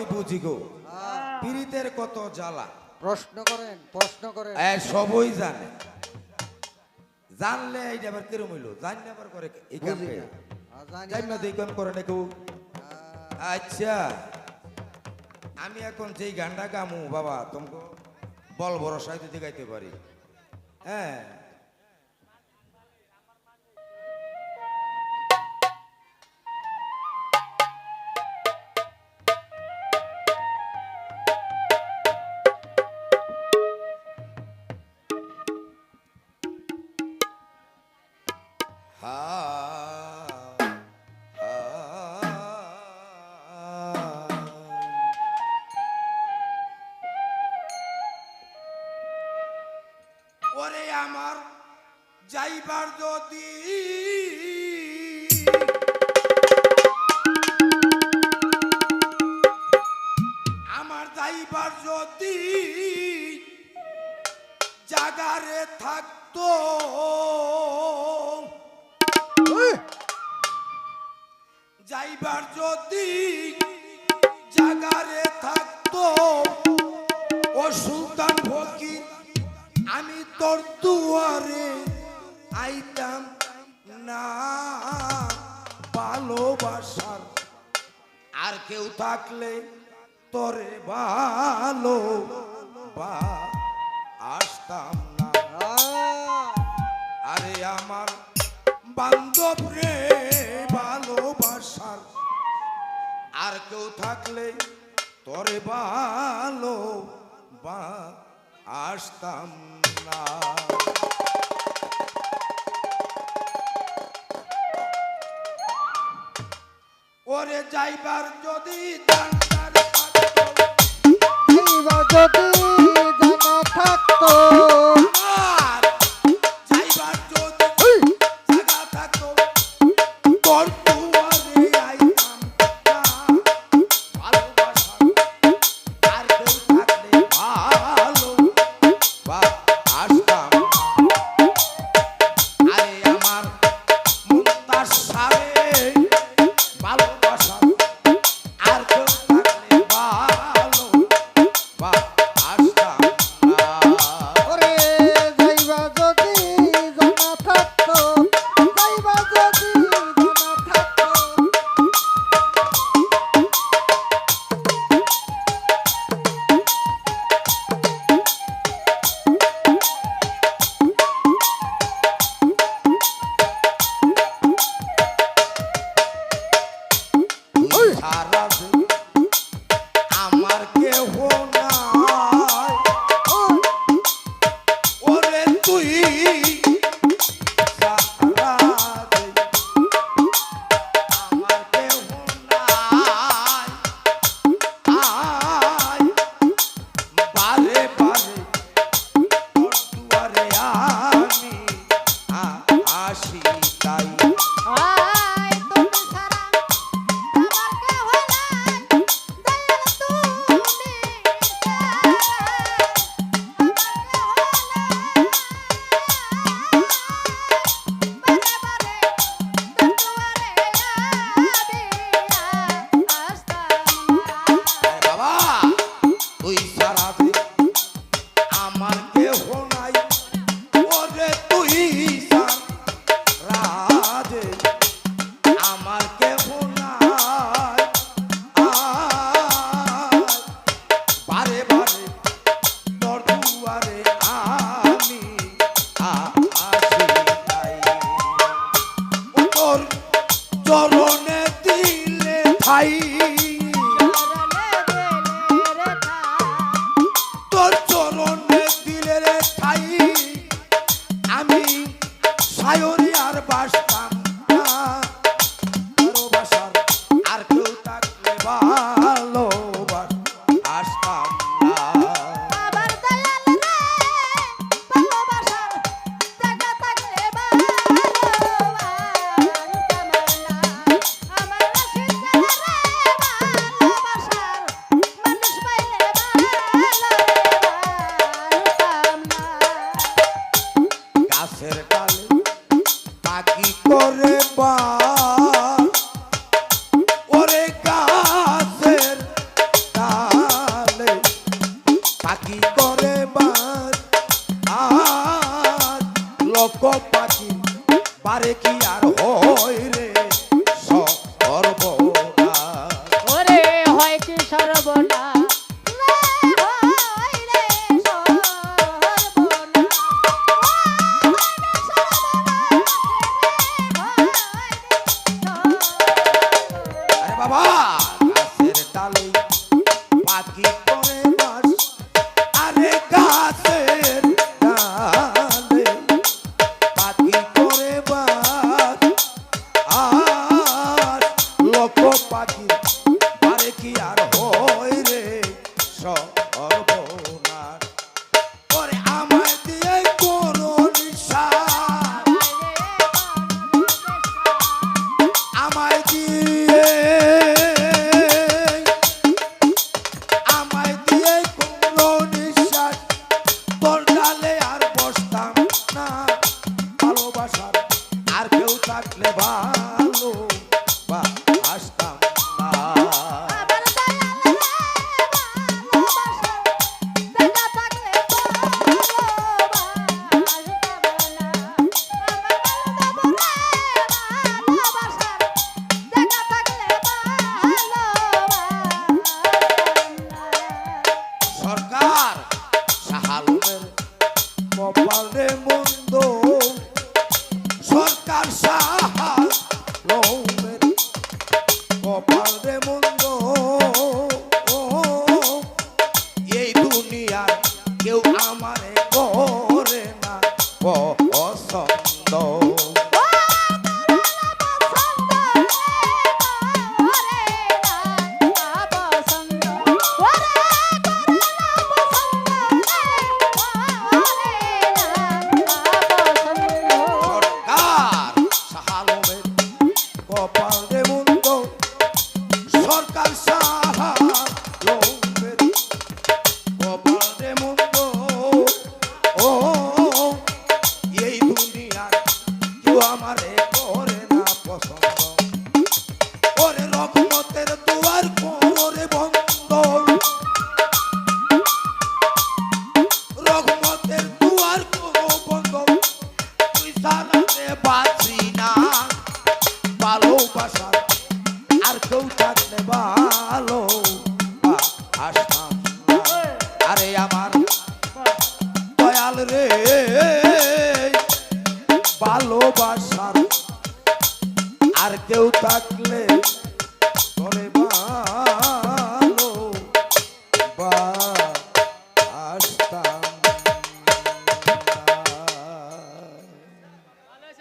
আমি বুঝি গো পীড়িতের কত জ্বালা। প্রশ্ন করেন প্রশ্ন করেন। সবই জানে। জানলে এইটা আবার কিরম হইল? জানলে আবার করে এই কাম। জানি জানি না। কাম করে না কেউ আচ্ছা। আমি এখন যেই গানটা গামু বাবা তোমাকে বল ভরসায় যদি গাইতে পারি। হ্যাঁ। ওরে আমার যাইবার যদি আমার যাইবার যদি জাগারে থাকতো। যাইবার যদি জাগারে থাকতো। তোর দুয়ারে আইতাম না ভালোবাসার। আর কেউ থাকলে তোরে ভালো বা আসতাম না। আরে আমার বান্ধব রে ভালোবাসার। আর কেউ থাকলে তোরে ভালো বা আসতাম না। ওরে যাইবার যদি জানতার যদি রে খাই চোখের কালি পাখি করে বা ওরে গাছের তালে পাখি করে বাস আর লোক পাখি পারে কি পছন্দ পাচ্ছি না। ভালোবাসার আর কেউ থাকলে ভালো আসতাম আরে আমার দয়াল রে, ভালোবাসার আর কেউ থাকলে করে মা